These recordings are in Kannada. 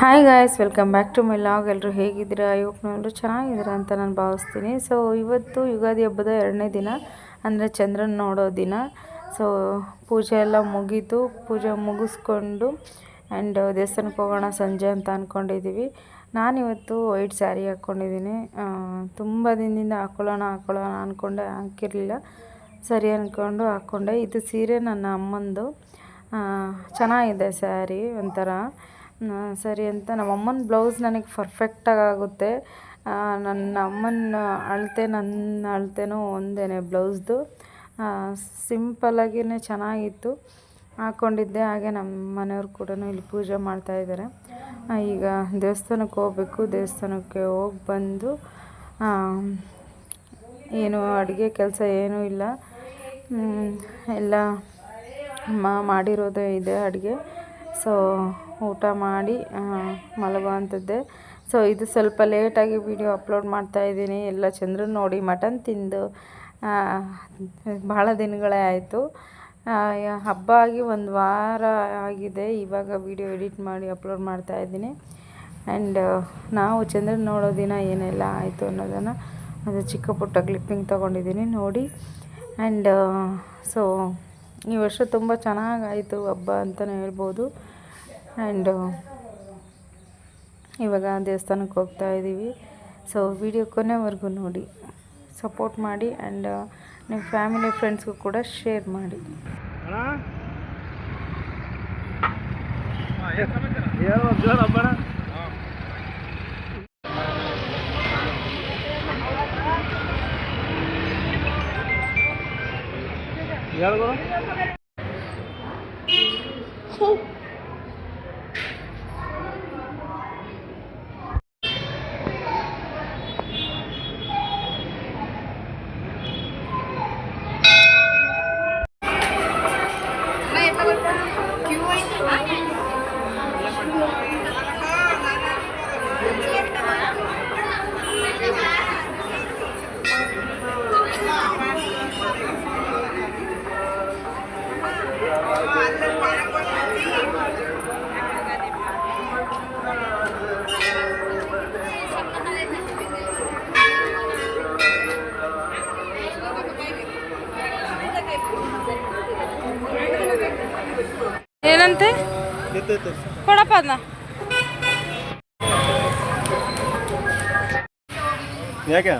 Hi guys welcome back to my vlog ಎಲ್ಲರೂ ಹೇಗಿದ್ದೀರಾ? ಎಲ್ಲರೂ ಚೆನ್ನಾಗಿದ್ದೀರಾ ಅಂತ ನಾನು ಭಾವಿಸ್ತೀನಿ. ಸೊ ಇವತ್ತು ಯುಗಾದಿ ಹಬ್ಬದ ಎರಡನೇ ದಿನ, ಅಂದರೆ ಚಂದ್ರನ ನೋಡೋ ದಿನ. ಸೊ ಪೂಜೆ ಎಲ್ಲ ಮುಗೀತು. ಪೂಜೆ ಮುಗಿಸ್ಕೊಂಡು ಆ್ಯಂಡ್ ದೇವಸ್ಥಾನಕ್ಕೆ ಹೋಗೋಣ ಸಂಜೆ ಅಂತ ಅಂದ್ಕೊಂಡಿದ್ದೀವಿ ನಾನಿವತ್ತು ವೈಟ್ ಸ್ಯಾರಿ ಹಾಕ್ಕೊಂಡಿದ್ದೀನಿ ತುಂಬ ದಿನದಿಂದ ಹಾಕ್ಕೊಳ್ಳೋಣ ಹಾಕ್ಕೊಳ್ಳೋಣ ಅಂದ್ಕೊಂಡೆ ಹಾಕಿರಲಿಲ್ಲ. ಸರಿ ಅಂದ್ಕೊಂಡು ಹಾಕ್ಕೊಂಡೆ ಇದು ಸೀರೆ ನನ್ನ ಅಮ್ಮಂದು. ಚೆನ್ನಾಗಿದೆ ಸ್ಯಾರಿ ಒಂಥರ. ಸರಿ ಅಂತ. ನಮ್ಮ ಅಮ್ಮನ ಬ್ಲೌಸ್ ನನಗೆ ಪರ್ಫೆಕ್ಟಾಗಿ ಆಗುತ್ತೆ. ನನ್ನ ಅಮ್ಮನ ಅಳತೆ, ನನ್ನ ಅಳತೆನೂ ಒಂದೇ ಬ್ಲೌಸ್ದು ಸಿಂಪಲ್ಲಾಗಿಯೇ ಚೆನ್ನಾಗಿತ್ತು. ಹಾಕ್ಕೊಂಡಿದ್ದೆ ಹಾಗೆ ನಮ್ಮ ಮನೆಯವ್ರು ಕೂಡ ಇಲ್ಲಿ ಪೂಜೆ ಮಾಡ್ತಾಯಿದ್ದಾರೆ ಈಗ ದೇವಸ್ಥಾನಕ್ಕೆ ಹೋಗ್ಬೇಕು, ದೇವಸ್ಥಾನಕ್ಕೆ ಹೋಗಿ ಬಂದು ಏನು ಅಡುಗೆ ಕೆಲಸ ಏನೂ ಇಲ್ಲ. ಎಲ್ಲ ಮಾಡಿರೋದೇ ಇದೆ ಅಡುಗೆ. ಸೊ ಊಟ ಮಾಡಿ ಮಲಗುವಂಥದ್ದೆ ಸೊ ಇದು ಸ್ವಲ್ಪ ಲೇಟಾಗಿ ವಿಡಿಯೋ ಅಪ್ಲೋಡ್ ಮಾಡ್ತಾ ಇದ್ದೀನಿ. ಎಲ್ಲ ಚಂದ್ರನ ನೋಡಿ ಮಟನ್ ತಿಂದು ಭಾಳ ದಿನಗಳೇ ಆಯಿತು. ಹಬ್ಬ ಆಗಿ ಒಂದು ವಾರ ಆಗಿದೆ. ಇವಾಗ ವಿಡಿಯೋ ಎಡಿಟ್ ಮಾಡಿ ಅಪ್ಲೋಡ್ ಮಾಡ್ತಾ ಇದ್ದೀನಿ. ಆ್ಯಂಡ್ ನಾವು ಚಂದ್ರನ ನೋಡೋ ದಿನ ಏನೆಲ್ಲ ಆಯಿತು ಅನ್ನೋದನ್ನು ಅದು ಚಿಕ್ಕ ಪುಟ್ಟ ಕ್ಲಿಪ್ಪಿಂಗ್ ತೊಗೊಂಡಿದ್ದೀನಿ ನೋಡಿ. ಆ್ಯಂಡ್ ಸೊ ಈ ವರ್ಷ ತುಂಬ ಚೆನ್ನಾಗಾಯಿತು ಹಬ್ಬ ಅಂತಲೇ ಹೇಳ್ಬೋದು. ಆ್ಯಂಡ್ ಇವಾಗ ದೇವಸ್ಥಾನಕ್ಕೆ ಹೋಗ್ತಾ ಇದ್ದೀವಿ ಸೊ ವಿಡಿಯೋ ಕೊನೆವರೆಗೂ ನೋಡಿ. ಸಪೋರ್ಟ್ ಮಾಡಿ ಆ್ಯಂಡ್ ನಿಮ್ಮ ಫ್ಯಾಮಿಲಿ ಫ್ರೆಂಡ್ಸ್ಗೂ ಕೂಡ ಶೇರ್ ಮಾಡಿ. ಏನೋ ಜೋರ ಹಬ್ಬಣ ಹೇಳ್ಬೋದು ಏನಂತೆ ಎತ್ತೈತೆ ಕೊಡಪ್ಪ ಅದನ್ನ ಯಾಕೆ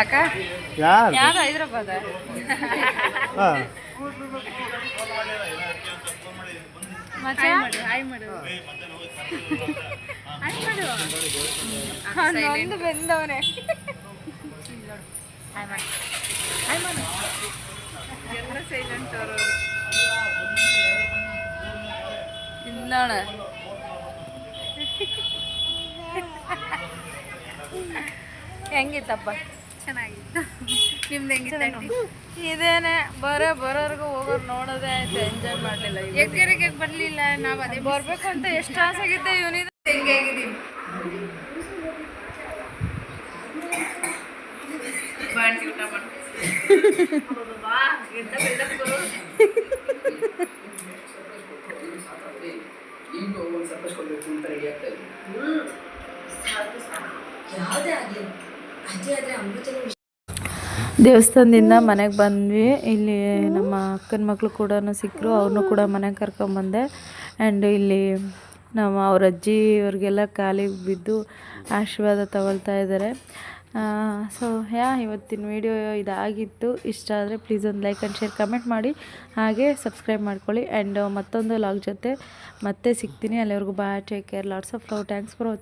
ಅಕ್ಕ ಯಾರು ಯಾರು ಹೈದ್ರಾಬಾದ? ಹಾಂ. ನೊಂದು ಬೆಂದವನೇ. ಇಂದೋಣ ಹೆಂಗಿತ್ತಪ್ಪ? ಚೆನ್ನಾಗಿತ್ತು. ನಿಮ್ದು ಹೆಂಗಿತ್ತು ಇದೇನೆ ಬರೋ ಬರೋರ್ಗು ಹೋಗೋರು ನೋಡೋದೇ ಆಯ್ತು ಎಂಜಾಯ್ ಮಾಡಲಿಲ್ಲ ಎಗ್ಗರಿಗೆ ಬರಲಿಲ್ಲ ನಾವು ಅದೇ ಬರ್ಬೇಕು ಅಂತ ಎಷ್ಟು ಆಸೆ ಆಗಿದ್ದೆ ಇವನಿದ ಹೆಂಗೆ ಆಗಿದೀವಿ ಯಾವುದೇ ಊಟ ದೇವಸ್ಥಾನದಿಂದ ಮನೆಗೆ ಬಂದ್ವಿ. ಇಲ್ಲಿ ನಮ್ಮ ಅಕ್ಕನ ಮಕ್ಕಳು ಕೂಡ ಸಿಕ್ಕರು, ಅವ್ರನ್ನೂ ಕೂಡ ಮನೆಗೆ ಕರ್ಕೊಂಬಂದೆ ಆ್ಯಂಡ್ ಇಲ್ಲಿ ನಮ್ಮ ಅವ್ರ ಅಜ್ಜಿ ಇವ್ರಿಗೆಲ್ಲ ಕಾಲಿಗೆ ಬಿದ್ದು ಆಶೀರ್ವಾದ ತಗೊಳ್ತಾ ಇದ್ದಾರೆ. ಸೊ ಯಾ, ಇವತ್ತಿನ ವಿಡಿಯೋ ಇದಾಗಿತ್ತು. ಇಷ್ಟ ಆದರೆ ಪ್ಲೀಸ್ ಒಂದು ಲೈಕ್ ಆ್ಯಂಡ್ ಶೇರ್ ಕಮೆಂಟ್ ಮಾಡಿ. ಹಾಗೆ ಸಬ್ಸ್ಕ್ರೈಬ್ ಮಾಡ್ಕೊಳ್ಳಿ. ಆ್ಯಂಡ್ ಮತ್ತೊಂದು ಲಾಗ್ ಜೊತೆ ಮತ್ತೆ ಸಿಗ್ತೀನಿ. ಅಲ್ಲಿವರೆಗೂ bye take care lots of love thanks for